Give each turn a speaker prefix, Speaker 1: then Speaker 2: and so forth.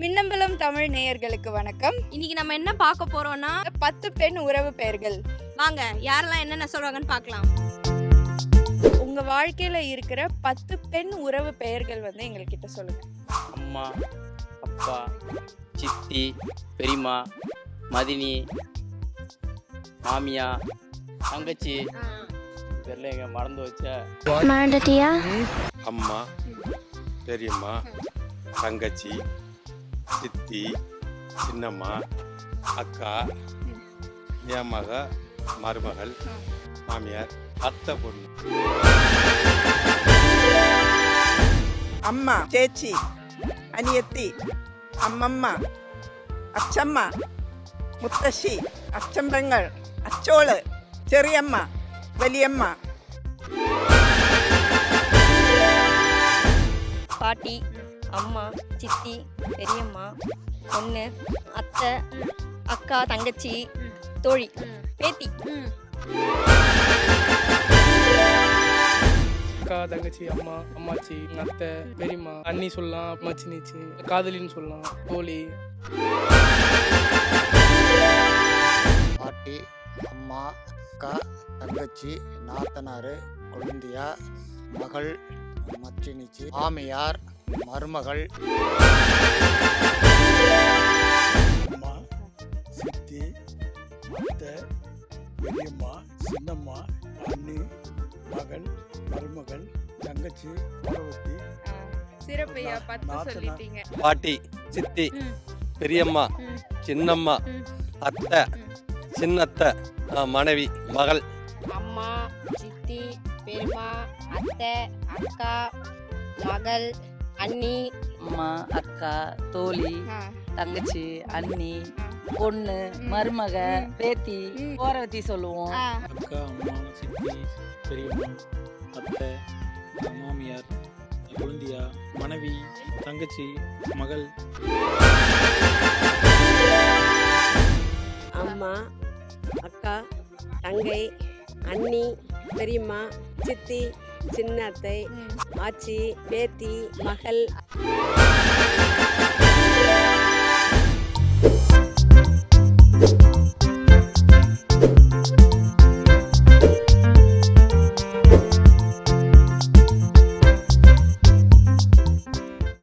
Speaker 1: மின்னம்பலம் தமிழ் நேயர்களுக்கு வணக்கம்.
Speaker 2: இன்னைக்கு நம்ம என்ன பார்க்க போறோம்னா
Speaker 1: பத்து பெண் உறவு பெயர்கள்.
Speaker 2: வாங்க யாரெல்லாம் என்னென்ன சொல்றாங்கன்னு பார்க்கலாம்.
Speaker 1: உங்க வாழ்க்கையில இருக்கிற பத்து பெண் உறவு பெயர்கள் வந்து எங்ககிட்ட சொல்லுங்க.
Speaker 3: அம்மா அப்பா சித்தி பெரியம்மா மதினி மாமியா தங்கச்சி. இதெல்லாம் எங்க மறந்து வச்ச
Speaker 4: அம்மா பெரியம்மா தங்கச்சி சித்தி சின்னம்மா அக்கா என் மக மருமகள் மாமியார் அத்தை பொண்ணு.
Speaker 5: அம்மா சேச்சி அனியத்தி അമ്മമ്മ അച്ഛമ്മ മുത്തശ്ശി അച്ഛമ്പങ്ങൾ അച്ചോള് ചെറിയമ്മ വലിയമ്മ
Speaker 2: പാട്ടി அம்மா சித்தி பெரியம்மா பொண்ணு அத்தை அக்கா தங்கச்சி தோழி பேத்தி.
Speaker 6: அக்கா தங்கச்சி அம்மா அம்மாச்சி அத்தை பெரியம்மா அண்ணி சொல்லலாம் அம்மாச்சி நீச்சி காதலின்னு சொல்லலாம் தோழி.
Speaker 7: பாட்டி அம்மா அக்கா தங்கச்சி நாத்தனார் கொழுந்தியா மகள் மச்சினிச்சி மாமியார் மருமகள்
Speaker 8: அம்மா சித்தி அத்தை பெரியம்மா சின்னம்மா அண்ணி மகள் மருமகள் தங்கச்சி பரவத்தி
Speaker 1: சிறப்பையா பத்து. சொல்லிட்டீங்க
Speaker 4: பாட்டி சித்தி. பெரியம்மா. சின்னம்மா. அத்தை சின்னத்தை மனைவி மகள்
Speaker 9: அம்மா சித்தி பெரியம்மா அத்தை அக்கா மகள் அண்ணி.
Speaker 10: அம்மா அக்கா தோழி தங்கச்சி அண்ணி. பொண்ணு மருமக பேத்தி. ஓரவத்தி சொல்லுவோம்.
Speaker 8: அக்கா அம்மா சித்தி பெரியம்மா அத்தை மாமியார் குழந்தையா மனைவி தங்கச்சி மகள்.
Speaker 9: அம்மா அக்கா தங்கை அண்ணி பெரியம்மா சித்தி சின்ன அத்தை
Speaker 1: ம்.
Speaker 9: ஆச்சி பேத்தி மகள்